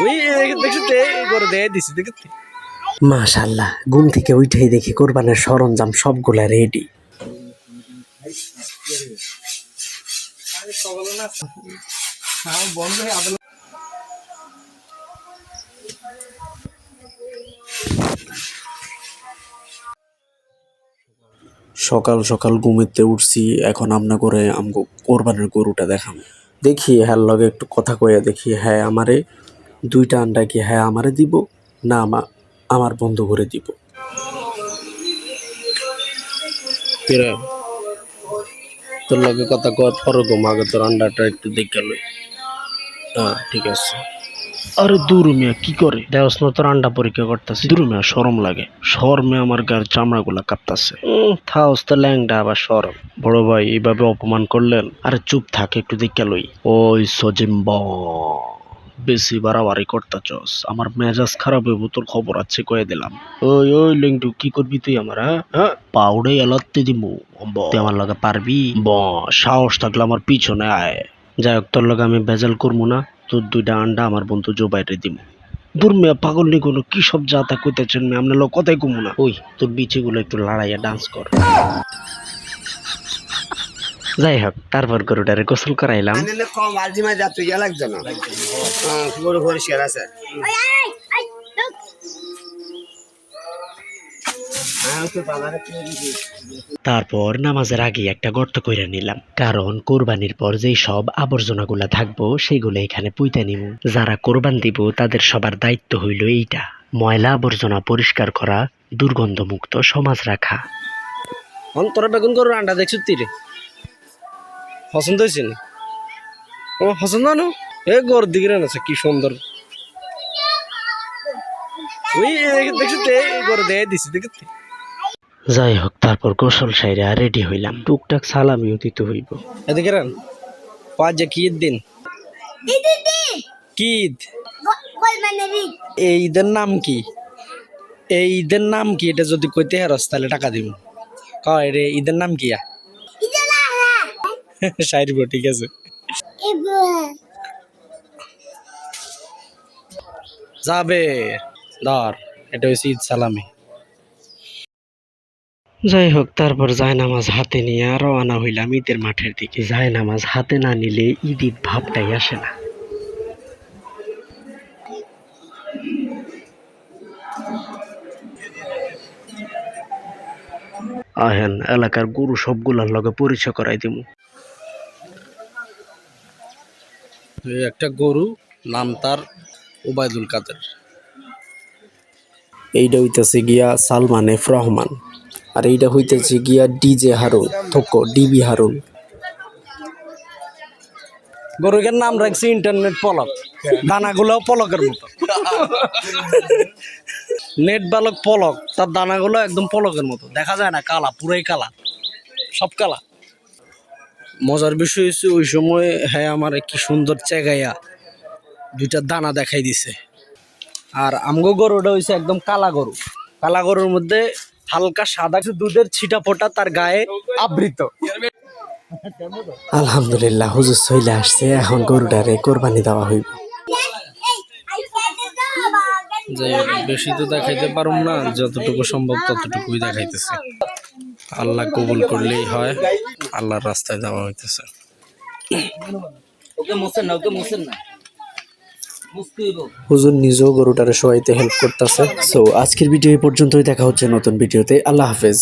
ওই দিছি দেখতে মাশাল্লাহ ঘুম থেকে উঠেই দেখি কোরবানের সরঞ্জাম সবগুলা রেডি সকাল সকাল ঘুমেতে উঠছি এখন আমনা করে আমগো কোরবানের গরুটা দেখাম দেখি, হ্যার লগে একটু কথা কইয়া দেখি হ্যাঁ আমারে দুইটা আন্ডা কি হ্যাঁ আমারে দিব না আমা, আমার বন্ধু করে? দিব তোর লগে কথা কর পরে গো মাগে তোর আন্ডাটা একটু দেখে লই। হ্যাঁ ঠিক আছে। আরে দূর মিয়া, কি করে? দেওস না তোর আন্ডা পরীক্ষা করতেছি। দূর মিয়া সরম লাগে। শরমে আমার গার চামড়া গুলা কাঁপতাছে থাওস তো ল্যাংডা, আবার সরম বড় ভাই, এইভাবে অপমান করলেন? আরে চুপ থাক, একটু দেখে লই। ওই সজিম্ব। বেশি বাড়াবাড়ি করতাছস। আমার মেজাজ খারাপ হইব, তোর খবর আছে, কয়ে দিলাম। ওই ওই লিঙ্কটু কি করবি তুই আমার হ্যাঁ? পাউডে এলাতে দিমু। আমার লগে পারবি? ব সাহস থাকলে আমার পিছনে আয়। যাই হোক তোর লগে আমি ভেজাল করব না তোর দুইটা আন্ডা আমার বন্ধু জো বাইরে দিব দূর মেয়া পাগল নি কোনো কি সব যা তা কইতেছেন মেয়ে আমরা লোক কথাই কমু না। ওই তোর বিচিগুলো একটু লড়াইয়া ডান্স কর। যাই হোক তারপর গরুটারে গোসল করাইলাম। কম আলজিমা যা তুই না। গরু আছে। তারপর নামাজের আগে একটা গর্ত কইরা নিলাম। কারণ কোরবানির পর যেই সব আবর্জনাগুলা থাকব, সেগুলো এখানে পুঁতে নিব যারা কোরবান দিব, তাদের সবার দায়িত্ব হইল এইটা। ময়লা আবর্জনা পরিষ্কার করা, দুর্গন্ধমুক্ত সমাজ রাখা। অন্তরা বেগুন গরুর আন্ডা দেখছ তীরে? পছন্দ হয়েছে ও, পছন্দ না? এ গরুর দিকে আছে কি সুন্দর। ওই দেখছ তে গরু দিয়ে দিছি দেখতে যাই হোক তারপর গোসল সাইরা রেডি হইলাম। টুকটাক সালামিও দিতে হইব। এদিকে রান। পাঁচ যে কি ঈদ দিন? কি ঈদ? এই ঈদের নাম কি? এই ঈদের নাম কি? এটা যদি কইতে হারস তাহলে টাকা দিব কয় রে ঈদের নাম কি সাইরব ঠিক আছে। যাবে। ধর এটা হচ্ছে ঈদ সালামি। যাই হোক তারপর যায় নামাজ হাতে নিয়ে রওনা হইলাম ঈদের মাঠের দিকে। যায় নামাজ হাতে না নিলে ঈদ ঈদ ভাবটাই আসে না। আহেন এলাকার গরু সবগুলার লগে পরিচয় করাই দিমু। এই একটা গরু নাম তার ওবায়দুল কাদের। এইটা হইতেছে গিয়া সালমান এফ রহমান। আর এইটা হইতেছে গিয়া ডিজে হারুন থোকো ডিবি হারুন গরুকের নাম রাখছি ইন্টারনেট পলক দানাগুলোও পলকের মতো। নেট বালক পলক তার দানাগুলো একদম পলকের মতো। দেখা যায় না, কালা, পুরাই কালা। সব কালা। মজার বিষয় হচ্ছে ওই সময় হ্যাঁ আমার কি সুন্দর চেগাইয়া দুইটা দানা দেখাই দিছে। আর আমগো গরুটা হইছে একদম কালা গরু। কালা গরুর মধ্যে হালকা সাদা দুধের ছিটা ফোটা তার গায়ে আবৃত। আলহামদুলিল্লাহ হুজুর চলে আসছে এখন গরুটারে কোরবানি দেওয়া হইব। যে বেশি তো দেখাইতে পারুম না যতটুকু সম্ভব ততটুকুই দেখাইতেছে। আল্লাহ কবুল করলেই হয় আল্লাহর রাস্তায় যাওয়া হইতেছে। ওকে মোসেন না ওকে মোসেন না। হুজুর নিজেও গরুটারে সবাইতে হেল্প করতেছে। সো আজকের ভিডিও এই পর্যন্তই। দেখা হচ্ছে নতুন ভিডিওতে আল্লাহ হাফেজ।